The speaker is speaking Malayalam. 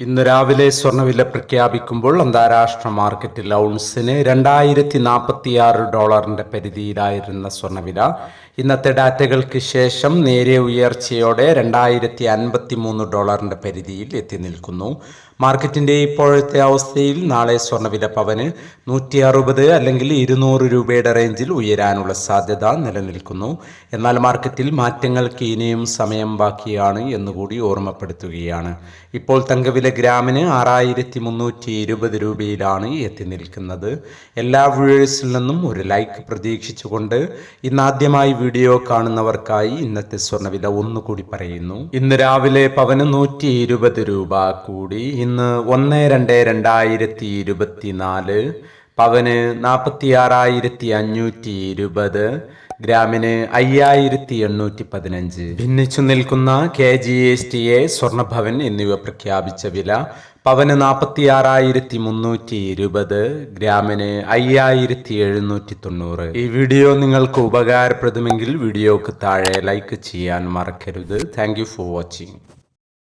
ഇന്ന് രാവിലെ സ്വർണവില പ്രഖ്യാപിക്കുമ്പോൾ അന്താരാഷ്ട്ര മാർക്കറ്റിൽ ഔൺസിന് രണ്ടായിരത്തി നാൽപ്പത്തിയാറ് ഡോളറിന്റെ പരിധിയിലായിരുന്ന സ്വർണവില ഇന്നത്തെ ഡാറ്റകൾക്ക് ശേഷം നേരെ ഉയർച്ചയോടെ രണ്ടായിരത്തി അൻപത്തി മൂന്ന് ഡോളറിന്റെ പരിധിയിൽ എത്തി നിൽക്കുന്നു. മാർക്കറ്റിന്റെ ഇപ്പോഴത്തെ അവസ്ഥയിൽ നാളെ സ്വർണവില പവന് നൂറ്റി അറുപത് അല്ലെങ്കിൽ ഇരുന്നൂറ് രൂപയുടെ റേഞ്ചിൽ ഉയരാനുള്ള സാധ്യത നിലനിൽക്കുന്നു. എന്നാൽ മാർക്കറ്റിൽ മാറ്റങ്ങൾക്ക് ഇനിയും സമയം ബാക്കിയാണ് എന്നുകൂടി ഓർമ്മപ്പെടുത്തുകയാണ്. ഇപ്പോൾ തങ്കവില ഗ്രാമിന് ആറായിരത്തി മുന്നൂറ്റി ഇരുപത് രൂപയിലാണ് എത്തി നിൽക്കുന്നത്. എല്ലാ വ്യൂവേഴ്സിൽ നിന്നും ഒരു ലൈക്ക് പ്രതീക്ഷിച്ചുകൊണ്ട് ഇന്നാദ്യമായി വീഡിയോ കാണുന്നവർക്കായി ഇന്നത്തെ സ്വർണവില ഒന്നുകൂടി പറയുന്നു. ഇന്ന് രാവിലെ പവന് നൂറ്റി ഇരുപത് രൂപ കൂടി. ഇന്ന് ഒന്ന് രണ്ട് രണ്ടായിരത്തി ഇരുപത്തിനാല് പവന് നാൽപ്പത്തി ആറായിരത്തി അഞ്ഞൂറ്റി ഇരുപത് ഗ്രാമിന് അയ്യായിരത്തി എണ്ണൂറ്റി പതിനഞ്ച് ഭിന്നിച്ചു നിൽക്കുന്ന K G S T A സ്വർണഭവൻ എന്നിവ പ്രഖ്യാപിച്ച വില പവന് നാൽപ്പത്തി ആറായിരത്തി മുന്നൂറ്റി ഇരുപത് ഗ്രാമിന് അയ്യായിരത്തി എഴുന്നൂറ്റി തൊണ്ണൂറ് ഈ വീഡിയോ നിങ്ങൾക്ക് ഉപകാരപ്രദമെങ്കിൽ വീഡിയോക്ക് താഴെ ലൈക്ക് ചെയ്യാൻ മറക്കരുത്. Thank for watching.